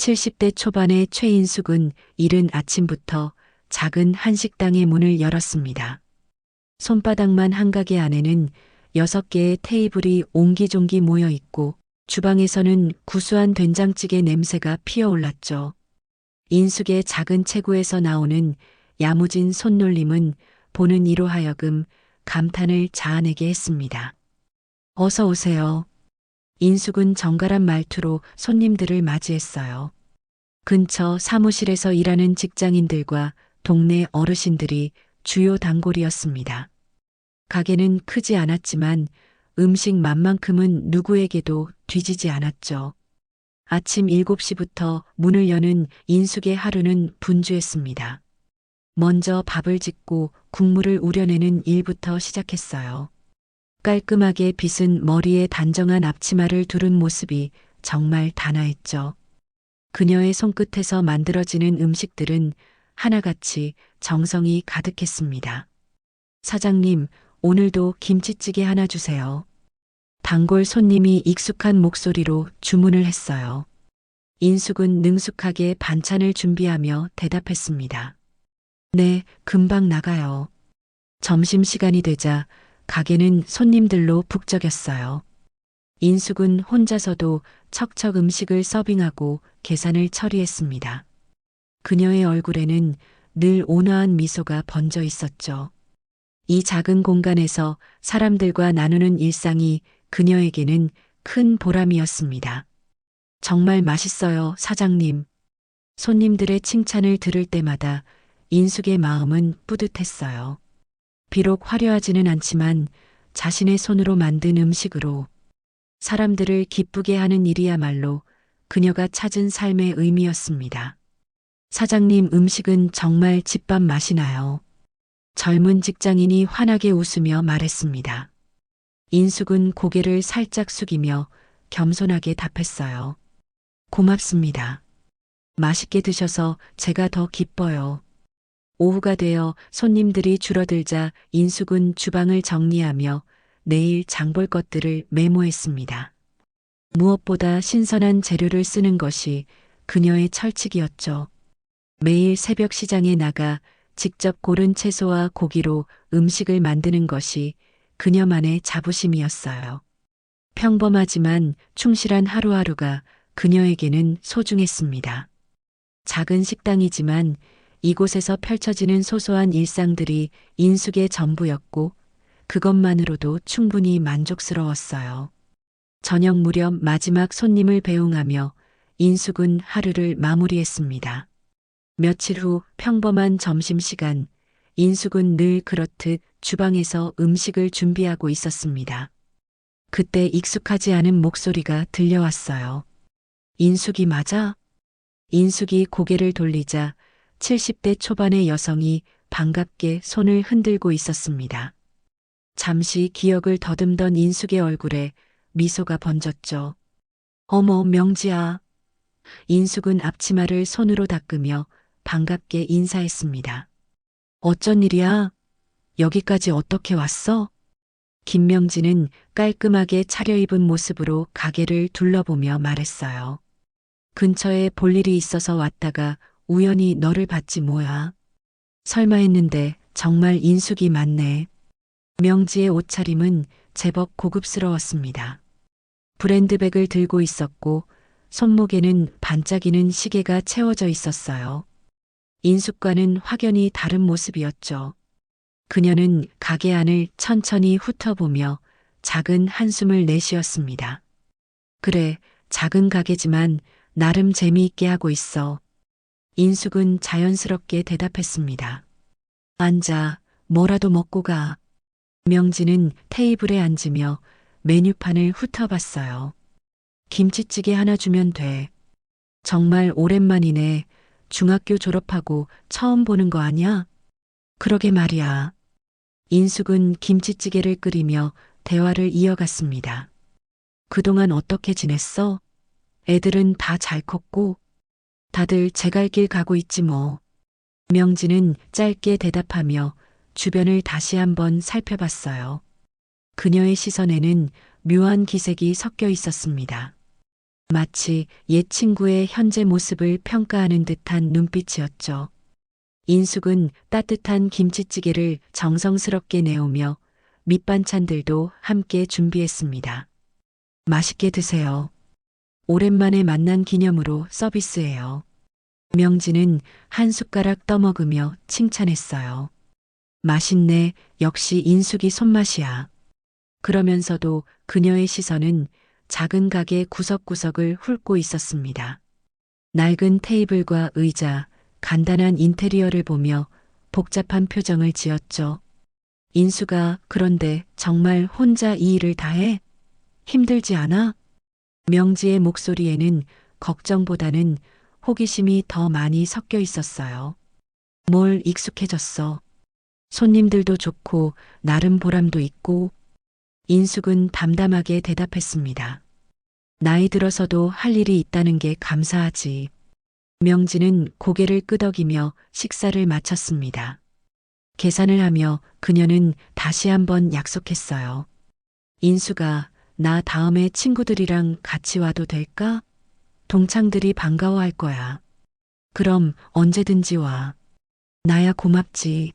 70대 초반의 최인숙은 이른 아침부터 작은 한식당의 문을 열었습니다. 손바닥만 한 가게 안에는 여섯 개의 테이블이 옹기종기 모여 있고 주방에서는 구수한 된장찌개 냄새가 피어올랐죠. 인숙의 작은 체구에서 나오는 야무진 손놀림은 보는 이로 하여금 감탄을 자아내게 했습니다. 어서 오세요. 인숙은 정갈한 말투로 손님들을 맞이했어요. 근처 사무실에서 일하는 직장인들과 동네 어르신들이 주요 단골이었습니다. 가게는 크지 않았지만 음식 맛만큼은 누구에게도 뒤지지 않았죠. 아침 7시부터 문을 여는 인숙의 하루는 분주했습니다. 먼저 밥을 짓고 국물을 우려내는 일부터 시작했어요. 깔끔하게 빗은 머리에 단정한 앞치마를 두른 모습이 정말 단아했죠. 그녀의 손끝에서 만들어지는 음식들은 하나같이 정성이 가득했습니다. 사장님, 오늘도 김치찌개 하나 주세요. 단골 손님이 익숙한 목소리로 주문을 했어요. 인숙은 능숙하게 반찬을 준비하며 대답했습니다. 네, 금방 나가요. 점심시간이 되자 가게는 손님들로 북적였어요. 인숙은 혼자서도 척척 음식을 서빙하고 계산을 처리했습니다. 그녀의 얼굴에는 늘 온화한 미소가 번져 있었죠. 이 작은 공간에서 사람들과 나누는 일상이 그녀에게는 큰 보람이었습니다. 정말 맛있어요, 사장님. 손님들의 칭찬을 들을 때마다 인숙의 마음은 뿌듯했어요. 비록 화려하지는 않지만 자신의 손으로 만든 음식으로 사람들을 기쁘게 하는 일이야말로 그녀가 찾은 삶의 의미였습니다. 사장님 음식은 정말 집밥 맛이 나요. 젊은 직장인이 환하게 웃으며 말했습니다. 인숙은 고개를 살짝 숙이며 겸손하게 답했어요. 고맙습니다. 맛있게 드셔서 제가 더 기뻐요. 오후가 되어 손님들이 줄어들자 인숙은 주방을 정리하며 내일 장 볼 것들을 메모했습니다. 무엇보다 신선한 재료를 쓰는 것이 그녀의 철칙이었죠. 매일 새벽 시장에 나가 직접 고른 채소와 고기로 음식을 만드는 것이 그녀만의 자부심이었어요. 평범하지만 충실한 하루하루가 그녀에게는 소중했습니다. 작은 식당이지만 이곳에서 펼쳐지는 소소한 일상들이 인숙의 전부였고 그것만으로도 충분히 만족스러웠어요. 저녁 무렵 마지막 손님을 배웅하며 인숙은 하루를 마무리했습니다. 며칠 후 평범한 점심시간, 인숙은 늘 그렇듯 주방에서 음식을 준비하고 있었습니다. 그때 익숙하지 않은 목소리가 들려왔어요. 인숙이 맞아? 인숙이 고개를 돌리자 70대 초반의 여성이 반갑게 손을 흔들고 있었습니다. 잠시 기억을 더듬던 인숙의 얼굴에 미소가 번졌죠. 어머, 명지야. 인숙은 앞치마를 손으로 닦으며 반갑게 인사했습니다. 어쩐 일이야? 여기까지 어떻게 왔어? 김명진은 깔끔하게 차려입은 모습으로 가게를 둘러보며 말했어요. 근처에 볼 일이 있어서 왔다가 우연히 너를 봤지 뭐야. 설마 했는데 정말 인숙이 맞네. 명지의 옷차림은 제법 고급스러웠습니다. 브랜드백을 들고 있었고 손목에는 반짝이는 시계가 채워져 있었어요. 인숙과는 확연히 다른 모습이었죠. 그녀는 가게 안을 천천히 훑어보며 작은 한숨을 내쉬었습니다. 그래, 작은 가게지만 나름 재미있게 하고 있어. 인숙은 자연스럽게 대답했습니다. 앉아, 뭐라도 먹고 가. 명진은 테이블에 앉으며 메뉴판을 훑어봤어요. 김치찌개 하나 주면 돼. 정말 오랜만이네. 중학교 졸업하고 처음 보는 거 아니야? 그러게 말이야. 인숙은 김치찌개를 끓이며 대화를 이어갔습니다. 그동안 어떻게 지냈어? 애들은 다 잘 컸고, 다들 제 갈 길 가고 있지 뭐. 명진은 짧게 대답하며 주변을 다시 한번 살펴봤어요. 그녀의 시선에는 묘한 기색이 섞여 있었습니다. 마치 옛 친구의 현재 모습을 평가하는 듯한 눈빛이었죠. 인숙은 따뜻한 김치찌개를 정성스럽게 내오며 밑반찬들도 함께 준비했습니다. 맛있게 드세요. 오랜만에 만난 기념으로 서비스예요. 명지는 한 숟가락 떠먹으며 칭찬했어요. 맛있네. 역시 인숙이 손맛이야. 그러면서도 그녀의 시선은 작은 가게 구석구석을 훑고 있었습니다. 낡은 테이블과 의자, 간단한 인테리어를 보며 복잡한 표정을 지었죠. 인수가 그런데 정말 혼자 이 일을 다 해? 힘들지 않아? 명지의 목소리에는 걱정보다는 호기심이 더 많이 섞여 있었어요. 뭘 익숙해졌어. 손님들도 좋고 나름 보람도 있고 인숙은 담담하게 대답했습니다. 나이 들어서도 할 일이 있다는 게 감사하지. 명지는 고개를 끄덕이며 식사를 마쳤습니다. 계산을 하며 그녀는 다시 한번 약속했어요. 인수가 나 다음에 친구들이랑 같이 와도 될까? 동창들이 반가워할 거야. 그럼 언제든지 와. 나야 고맙지.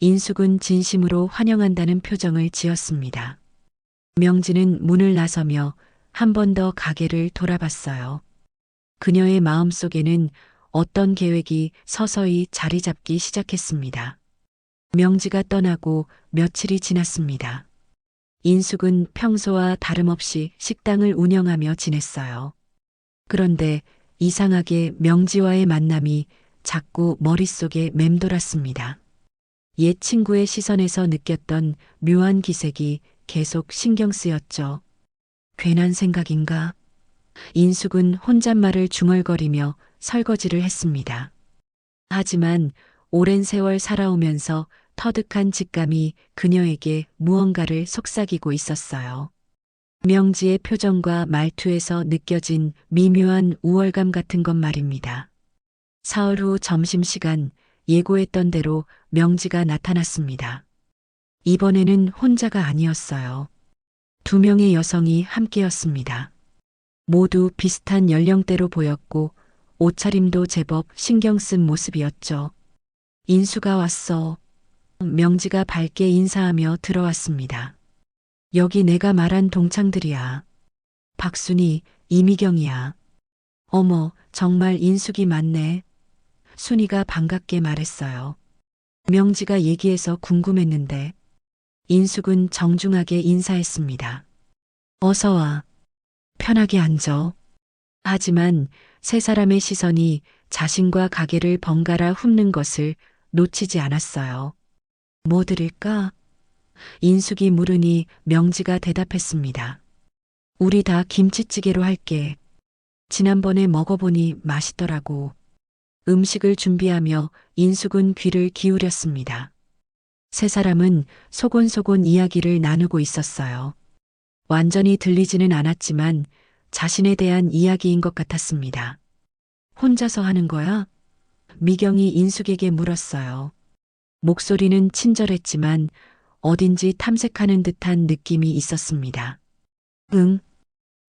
인숙은 진심으로 환영한다는 표정을 지었습니다. 명지는 문을 나서며 한 번 더 가게를 돌아봤어요. 그녀의 마음속에는 어떤 계획이 서서히 자리 잡기 시작했습니다. 명지가 떠나고 며칠이 지났습니다. 인숙은 평소와 다름없이 식당을 운영하며 지냈어요. 그런데 이상하게 명지와의 만남이 자꾸 머릿속에 맴돌았습니다. 옛 친구의 시선에서 느꼈던 묘한 기색이 계속 신경 쓰였죠. 괜한 생각인가? 인숙은 혼잣말을 중얼거리며 설거지를 했습니다. 하지만 오랜 세월 살아오면서 터득한 직감이 그녀에게 무언가를 속삭이고 있었어요. 명지의 표정과 말투에서 느껴진 미묘한 우월감 같은 것 말입니다. 사흘 후 점심시간 예고했던 대로 명지가 나타났습니다. 이번에는 혼자가 아니었어요. 두 명의 여성이 함께였습니다. 모두 비슷한 연령대로 보였고 옷차림도 제법 신경 쓴 모습이었죠. 인수가 왔어. 명지가 밝게 인사하며 들어왔습니다. 여기 내가 말한 동창들이야. 박순이, 이미경이야. 어머, 정말 인숙이 맞네. 순이가 반갑게 말했어요. 명지가 얘기해서 궁금했는데 인숙은 정중하게 인사했습니다. 어서 와. 편하게 앉아. 하지만 세 사람의 시선이 자신과 가게를 번갈아 훑는 것을 놓치지 않았어요. 뭐 드릴까? 인숙이 물으니 명지가 대답했습니다. 우리 다 김치찌개로 할게. 지난번에 먹어보니 맛있더라고. 음식을 준비하며 인숙은 귀를 기울였습니다. 세 사람은 소곤소곤 이야기를 나누고 있었어요. 완전히 들리지는 않았지만 자신에 대한 이야기인 것 같았습니다. 혼자서 하는 거야? 미경이 인숙에게 물었어요. 목소리는 친절했지만 어딘지 탐색하는 듯한 느낌이 있었습니다. 응.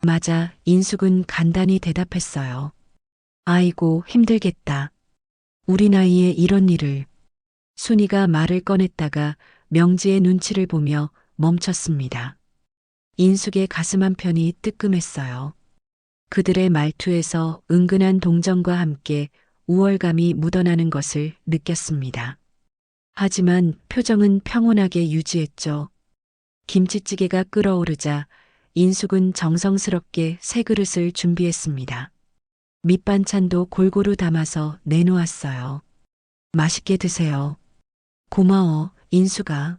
맞아. 인숙은 간단히 대답했어요. 아이고, 힘들겠다. 우리 나이에 이런 일을. 순이가 말을 꺼냈다가 명지의 눈치를 보며 멈췄습니다. 인숙의 가슴 한편이 뜨끔했어요. 그들의 말투에서 은근한 동정과 함께 우월감이 묻어나는 것을 느꼈습니다. 하지만 표정은 평온하게 유지했죠. 김치찌개가 끓어오르자 인숙은 정성스럽게 새 그릇을 준비했습니다. 밑반찬도 골고루 담아서 내놓았어요. 맛있게 드세요. 고마워, 인수가.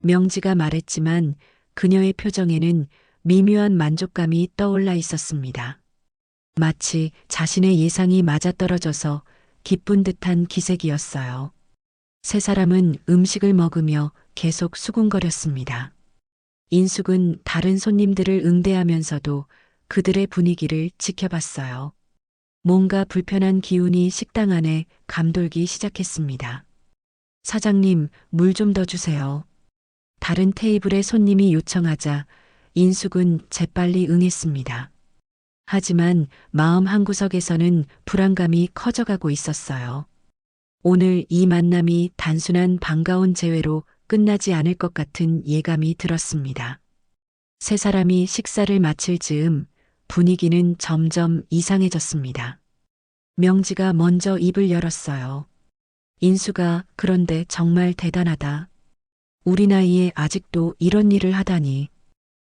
명지가 말했지만 그녀의 표정에는 미묘한 만족감이 떠올라 있었습니다. 마치 자신의 예상이 맞아떨어져서 기쁜 듯한 기색이었어요. 세 사람은 음식을 먹으며 계속 수군거렸습니다. 인숙은 다른 손님들을 응대하면서도 그들의 분위기를 지켜봤어요. 뭔가 불편한 기운이 식당 안에 감돌기 시작했습니다. 사장님, 물 좀 더 주세요. 다른 테이블에 손님이 요청하자 인숙은 재빨리 응했습니다. 하지만 마음 한구석에서는 불안감이 커져가고 있었어요. 오늘 이 만남이 단순한 반가운 재회로 끝나지 않을 것 같은 예감이 들었습니다. 세 사람이 식사를 마칠 즈음 분위기는 점점 이상해졌습니다. 명지가 먼저 입을 열었어요. 인수가 그런데 정말 대단하다. 우리 나이에 아직도 이런 일을 하다니.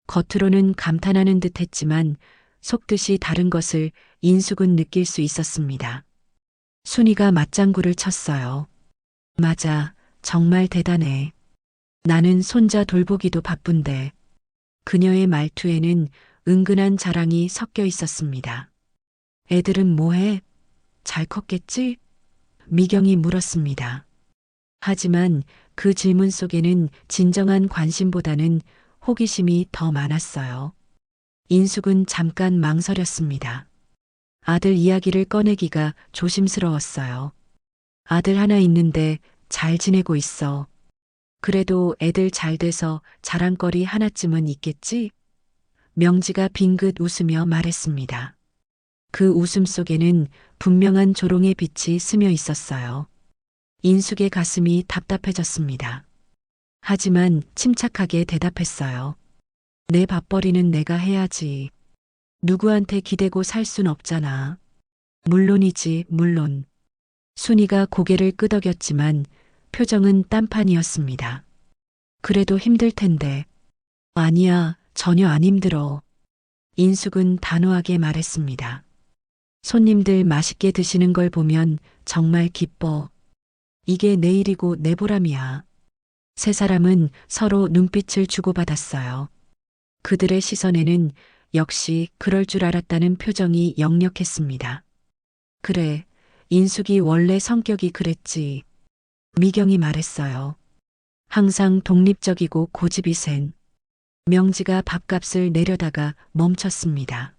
겉으로는 감탄하는 듯 했지만 속뜻이 다른 것을 인숙은 느낄 수 있었습니다. 순이가 맞장구를 쳤어요. 맞아, 정말 대단해. 나는 손자 돌보기도 바쁜데. 그녀의 말투에는 은근한 자랑이 섞여 있었습니다. 애들은 뭐해? 잘 컸겠지? 미경이 물었습니다. 하지만 그 질문 속에는 진정한 관심보다는 호기심이 더 많았어요. 인숙은 잠깐 망설였습니다. 아들 이야기를 꺼내기가 조심스러웠어요. 아들 하나 있는데 잘 지내고 있어. 그래도 애들 잘 돼서 자랑거리 하나쯤은 있겠지? 명지가 빙긋 웃으며 말했습니다. 그 웃음 속에는 분명한 조롱의 빛이 스며 있었어요. 인숙의 가슴이 답답해졌습니다. 하지만 침착하게 대답했어요. 내 밥벌이는 내가 해야지. 누구한테 기대고 살 순 없잖아. 물론이지, 물론. 순이가 고개를 끄덕였지만 표정은 딴판이었습니다. 그래도 힘들 텐데. 아니야, 전혀 안 힘들어. 인숙은 단호하게 말했습니다. 손님들 맛있게 드시는 걸 보면 정말 기뻐. 이게 내 일이고 내 보람이야. 세 사람은 서로 눈빛을 주고받았어요. 그들의 시선에는 역시 그럴 줄 알았다는 표정이 역력했습니다. 그래, 인숙이 원래 성격이 그랬지. 미경이 말했어요. 항상 독립적이고 고집이 센. 명지가 밥값을 내려다가 멈췄습니다.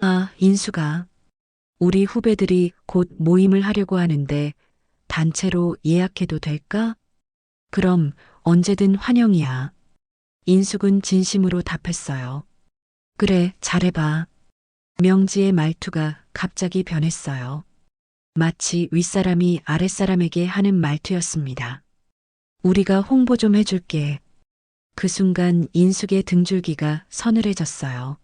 아, 인수가. 우리 후배들이 곧 모임을 하려고 하는데 단체로 예약해도 될까? 그럼 언제든 환영이야. 인숙은 진심으로 답했어요. 그래, 잘해봐. 명지의 말투가 갑자기 변했어요. 마치 윗사람이 아랫사람에게 하는 말투였습니다. 우리가 홍보 좀 해줄게. 그 순간 인숙의 등줄기가 서늘해졌어요.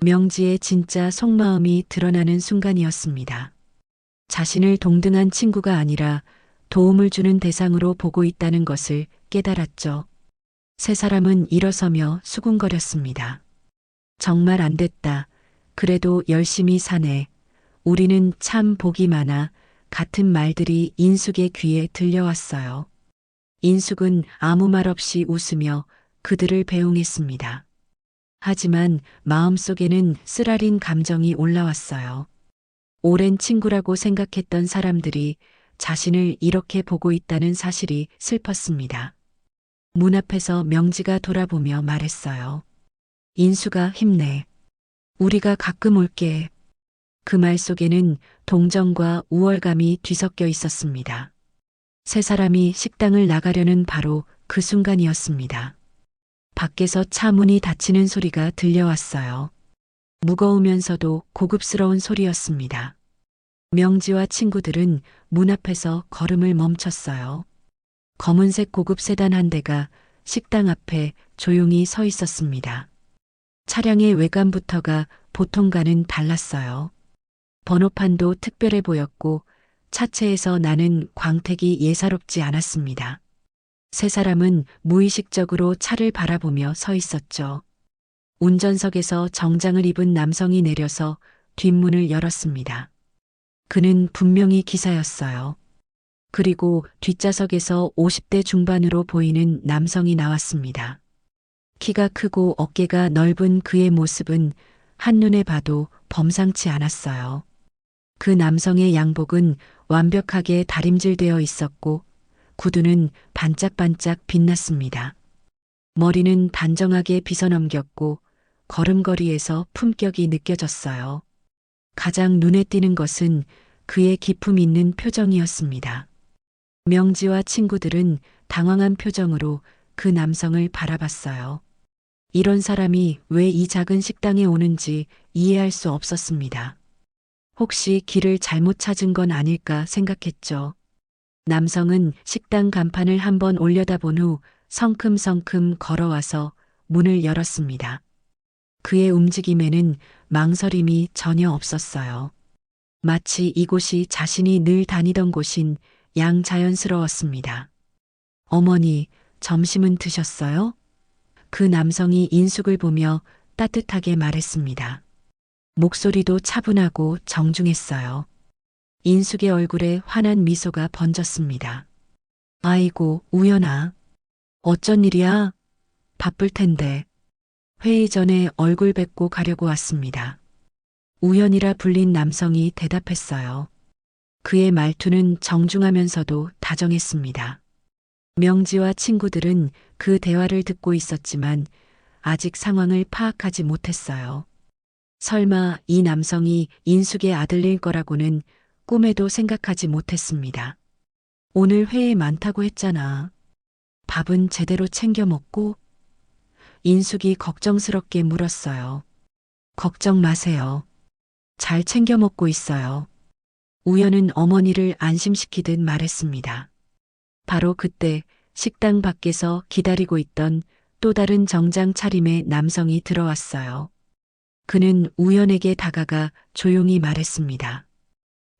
명지의 진짜 속마음이 드러나는 순간이었습니다. 자신을 동등한 친구가 아니라 도움을 주는 대상으로 보고 있다는 것을 깨달았죠. 세 사람은 일어서며 수군거렸습니다. 정말 안 됐다. 그래도 열심히 사네. 우리는 참 복이 많아 같은 말들이 인숙의 귀에 들려왔어요. 인숙은 아무 말 없이 웃으며 그들을 배웅했습니다. 하지만 마음속에는 쓰라린 감정이 올라왔어요. 오랜 친구라고 생각했던 사람들이 자신을 이렇게 보고 있다는 사실이 슬펐습니다. 문 앞에서 명지가 돌아보며 말했어요. 인수가 힘내. 우리가 가끔 올게. 그 말 속에는 동정과 우월감이 뒤섞여 있었습니다. 세 사람이 식당을 나가려는 바로 그 순간이었습니다. 밖에서 차 문이 닫히는 소리가 들려왔어요. 무거우면서도 고급스러운 소리였습니다. 명지와 친구들은 문 앞에서 걸음을 멈췄어요. 검은색 고급 세단 한 대가 식당 앞에 조용히 서 있었습니다. 차량의 외관부터가 보통과는 달랐어요. 번호판도 특별해 보였고 차체에서 나는 광택이 예사롭지 않았습니다. 세 사람은 무의식적으로 차를 바라보며 서 있었죠. 운전석에서 정장을 입은 남성이 내려서 뒷문을 열었습니다. 그는 분명히 기사였어요. 그리고 뒷좌석에서 50대 중반으로 보이는 남성이 나왔습니다. 키가 크고 어깨가 넓은 그의 모습은 한눈에 봐도 범상치 않았어요. 그 남성의 양복은 완벽하게 다림질되어 있었고 구두는 반짝반짝 빛났습니다. 머리는 단정하게 빗어넘겼고 걸음걸이에서 품격이 느껴졌어요. 가장 눈에 띄는 것은 그의 기품 있는 표정이었습니다. 명지와 친구들은 당황한 표정으로 그 남성을 바라봤어요. 이런 사람이 왜 이 작은 식당에 오는지 이해할 수 없었습니다. 혹시 길을 잘못 찾은 건 아닐까 생각했죠. 남성은 식당 간판을 한번 올려다본 후 성큼성큼 걸어와서 문을 열었습니다. 그의 움직임에는 망설임이 전혀 없었어요. 마치 이곳이 자신이 늘 다니던 곳인 양 자연스러웠습니다. 어머니, 점심은 드셨어요? 그 남성이 인숙을 보며 따뜻하게 말했습니다. 목소리도 차분하고 정중했어요. 인숙의 얼굴에 환한 미소가 번졌습니다. 아이고, 우연아. 어쩐 일이야? 바쁠 텐데. 회의 전에 얼굴 뵙고 가려고 왔습니다. 우연이라 불린 남성이 대답했어요. 그의 말투는 정중하면서도 다정했습니다. 명지와 친구들은 그 대화를 듣고 있었지만 아직 상황을 파악하지 못했어요. 설마 이 남성이 인숙의 아들일 거라고는 꿈에도 생각하지 못했습니다. 오늘 회의 많다고 했잖아. 밥은 제대로 챙겨 먹고? 인숙이 걱정스럽게 물었어요. 걱정 마세요. 잘 챙겨 먹고 있어요. 우연은 어머니를 안심시키듯 말했습니다. 바로 그때 식당 밖에서 기다리고 있던 또 다른 정장 차림의 남성이 들어왔어요. 그는 우연에게 다가가 조용히 말했습니다.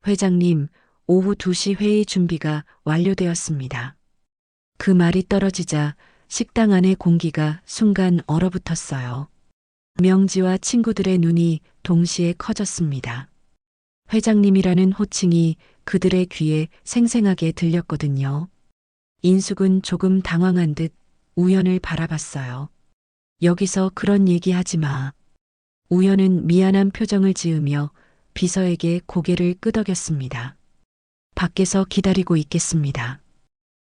회장님, 오후 2시 회의 준비가 완료되었습니다. 그 말이 떨어지자 식당 안의 공기가 순간 얼어붙었어요. 명지와 친구들의 눈이 동시에 커졌습니다. 회장님이라는 호칭이 그들의 귀에 생생하게 들렸거든요. 인숙은 조금 당황한 듯 우연을 바라봤어요. 여기서 그런 얘기 하지 마. 우연은 미안한 표정을 지으며 비서에게 고개를 끄덕였습니다. 밖에서 기다리고 있겠습니다.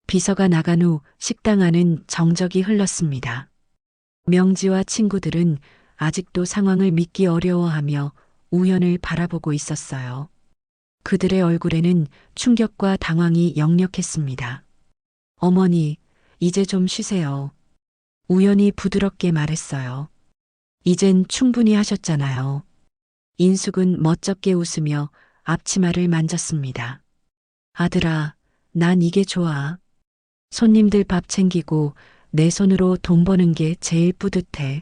비서가 나간 후 식당 안은 정적이 흘렀습니다. 명지와 친구들은 아직도 상황을 믿기 어려워하며 우연을 바라보고 있었어요. 그들의 얼굴에는 충격과 당황이 역력했습니다. 어머니, 이제 좀 쉬세요. 우연히 부드럽게 말했어요. 이젠 충분히 하셨잖아요. 인숙은 멋쩍게 웃으며 앞치마를 만졌습니다. 아들아, 난 이게 좋아. 손님들 밥 챙기고 내 손으로 돈 버는 게 제일 뿌듯해.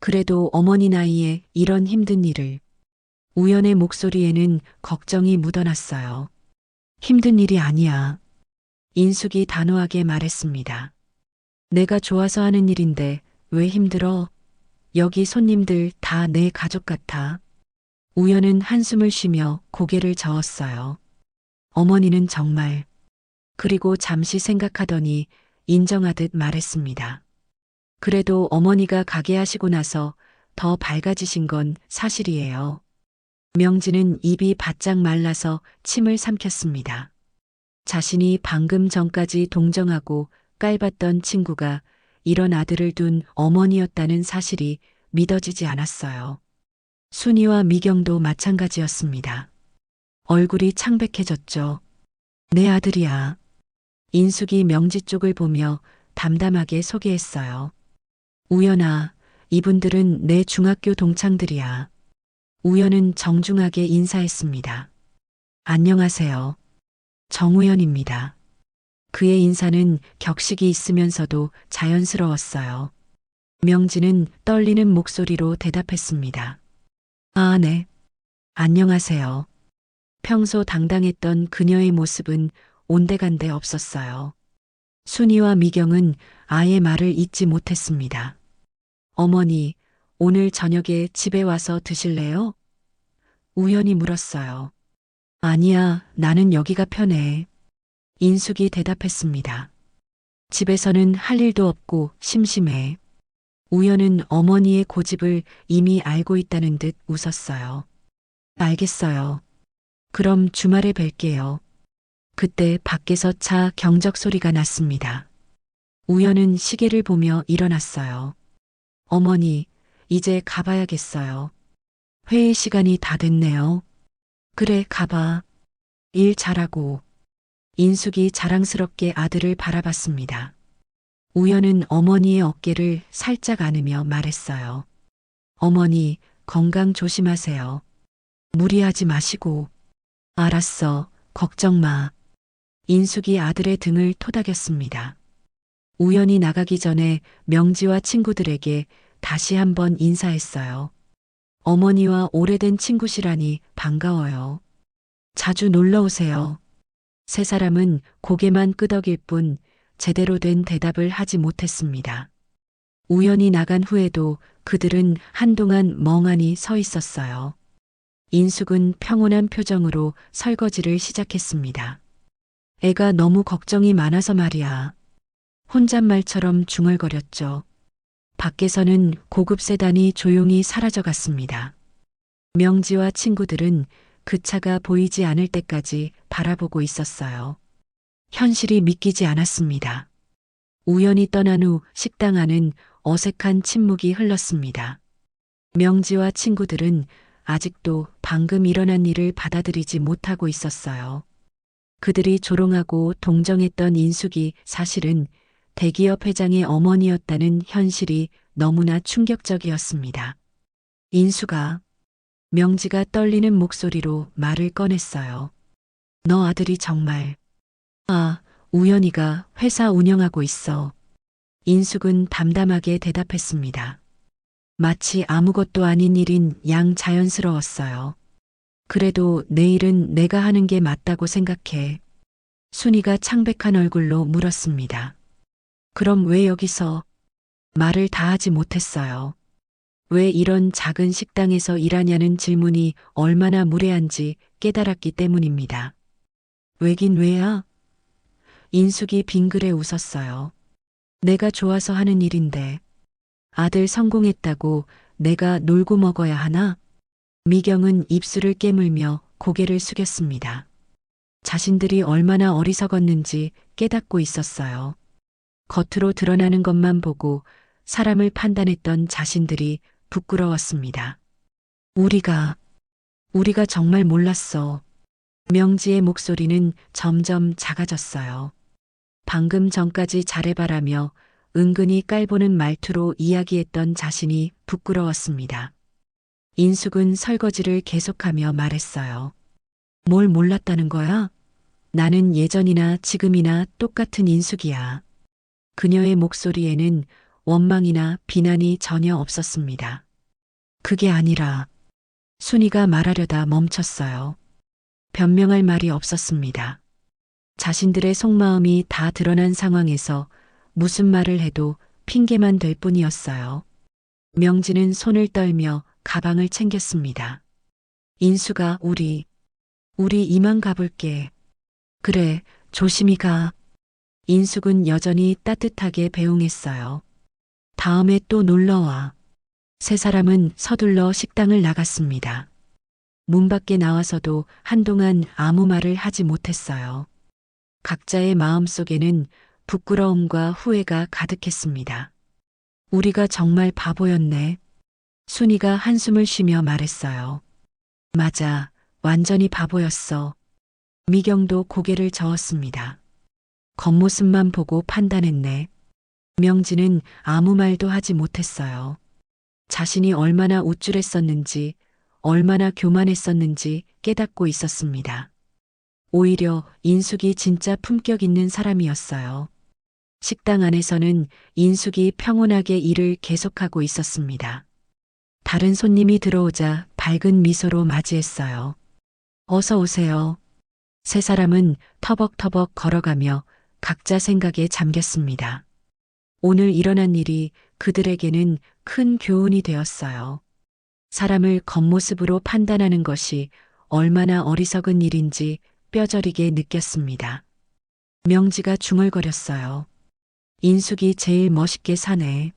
그래도 어머니 나이에 이런 힘든 일을. 우연의 목소리에는 걱정이 묻어났어요. 힘든 일이 아니야. 인숙이 단호하게 말했습니다. 내가 좋아서 하는 일인데 왜 힘들어? 여기 손님들 다 내 가족 같아. 우연은 한숨을 쉬며 고개를 저었어요. 어머니는 정말. 그리고 잠시 생각하더니 인정하듯 말했습니다. 그래도 어머니가 가게 하시고 나서 더 밝아지신 건 사실이에요. 명지는 입이 바짝 말라서 침을 삼켰습니다. 자신이 방금 전까지 동정하고 깔봤던 친구가 이런 아들을 둔 어머니였다는 사실이 믿어지지 않았어요. 순이와 미경도 마찬가지였습니다. 얼굴이 창백해졌죠. 내 아들이야. 인숙이 명지 쪽을 보며 담담하게 소개했어요. 우연아, 이분들은 내 중학교 동창들이야. 우연은 정중하게 인사했습니다. 안녕하세요. 정우연입니다. 그의 인사는 격식이 있으면서도 자연스러웠어요. 명지는 떨리는 목소리로 대답했습니다. 아, 네. 안녕하세요. 평소 당당했던 그녀의 모습은 온데간데 없었어요. 순이와 미경은 아예 말을 잇지 못했습니다. 어머니, 오늘 저녁에 집에 와서 드실래요? 우연히 물었어요. 아니야, 나는 여기가 편해. 인숙이 대답했습니다. 집에서는 할 일도 없고 심심해. 우연은 어머니의 고집을 이미 알고 있다는 듯 웃었어요. 알겠어요. 그럼 주말에 뵐게요. 그때 밖에서 차 경적 소리가 났습니다. 우연은 시계를 보며 일어났어요. 어머니, 이제 가봐야겠어요. 회의 시간이 다 됐네요. 그래, 가봐. 일 잘하고. 인숙이 자랑스럽게 아들을 바라봤습니다. 우연은 어머니의 어깨를 살짝 안으며 말했어요. 어머니, 건강 조심하세요. 무리하지 마시고. 알았어, 걱정 마. 인숙이 아들의 등을 토닥였습니다. 우연히 나가기 전에 명지와 친구들에게 다시 한번 인사했어요. 어머니와 오래된 친구시라니 반가워요. 자주 놀러 오세요. 세 사람은 고개만 끄덕일 뿐 제대로 된 대답을 하지 못했습니다. 우연히 나간 후에도 그들은 한동안 멍하니 서 있었어요. 인숙은 평온한 표정으로 설거지를 시작했습니다. 애가 너무 걱정이 많아서 말이야. 혼잣말처럼 중얼거렸죠. 밖에서는 고급 세단이 조용히 사라져 갔습니다. 명지와 친구들은 그 차가 보이지 않을 때까지 바라보고 있었어요. 현실이 믿기지 않았습니다. 우연히 떠난 후 식당 안은 어색한 침묵이 흘렀습니다. 명지와 친구들은 아직도 방금 일어난 일을 받아들이지 못하고 있었어요. 그들이 조롱하고 동정했던 인숙이 사실은 대기업 회장의 어머니였다는 현실이 너무나 충격적이었습니다. 인수가 명지가 떨리는 목소리로 말을 꺼냈어요. 너 아들이 정말 아, 우연이가 회사 운영하고 있어. 인숙은 담담하게 대답했습니다. 마치 아무것도 아닌 일인 양 자연스러웠어요. 그래도 내일은 내가 하는 게 맞다고 생각해. 순이가 창백한 얼굴로 물었습니다. 그럼 왜 여기서 말을 다 하지 못했어요? 왜 이런 작은 식당에서 일하냐는 질문이 얼마나 무례한지 깨달았기 때문입니다. 왜긴 왜야? 인숙이 빙그레 웃었어요. 내가 좋아서 하는 일인데 아들 성공했다고 내가 놀고 먹어야 하나? 미경은 입술을 깨물며 고개를 숙였습니다. 자신들이 얼마나 어리석었는지 깨닫고 있었어요. 겉으로 드러나는 것만 보고 사람을 판단했던 자신들이 부끄러웠습니다. 우리가, 우리가 정말 몰랐어. 명지의 목소리는 점점 작아졌어요. 방금 전까지 잘해봐라며 은근히 깔보는 말투로 이야기했던 자신이 부끄러웠습니다. 인숙은 설거지를 계속하며 말했어요. 뭘 몰랐다는 거야? 나는 예전이나 지금이나 똑같은 인숙이야. 그녀의 목소리에는 원망이나 비난이 전혀 없었습니다. 그게 아니라 순이가 말하려다 멈췄어요. 변명할 말이 없었습니다. 자신들의 속마음이 다 드러난 상황에서 무슨 말을 해도 핑계만 될 뿐이었어요. 명지는 손을 떨며 가방을 챙겼습니다. 인수가 우리, 우리 이만 가볼게. 그래, 조심히 가. 인숙은 여전히 따뜻하게 배웅했어요. 다음에 또 놀러와. 세 사람은 서둘러 식당을 나갔습니다. 문 밖에 나와서도 한동안 아무 말을 하지 못했어요. 각자의 마음 속에는 부끄러움과 후회가 가득했습니다. 우리가 정말 바보였네. 순이가 한숨을 쉬며 말했어요. 맞아, 완전히 바보였어. 미경도 고개를 저었습니다. 겉모습만 보고 판단했네. 명지는 아무 말도 하지 못했어요. 자신이 얼마나 우쭐했었는지, 얼마나 교만했었는지 깨닫고 있었습니다. 오히려 인숙이 진짜 품격 있는 사람이었어요. 식당 안에서는 인숙이 평온하게 일을 계속하고 있었습니다. 다른 손님이 들어오자 밝은 미소로 맞이했어요. 어서 오세요. 세 사람은 터벅터벅 걸어가며 각자 생각에 잠겼습니다. 오늘 일어난 일이 그들에게는 큰 교훈이 되었어요. 사람을 겉모습으로 판단하는 것이 얼마나 어리석은 일인지 뼈저리게 느꼈습니다. 명지가 중얼거렸어요. 인숙이 제일 멋있게 사네.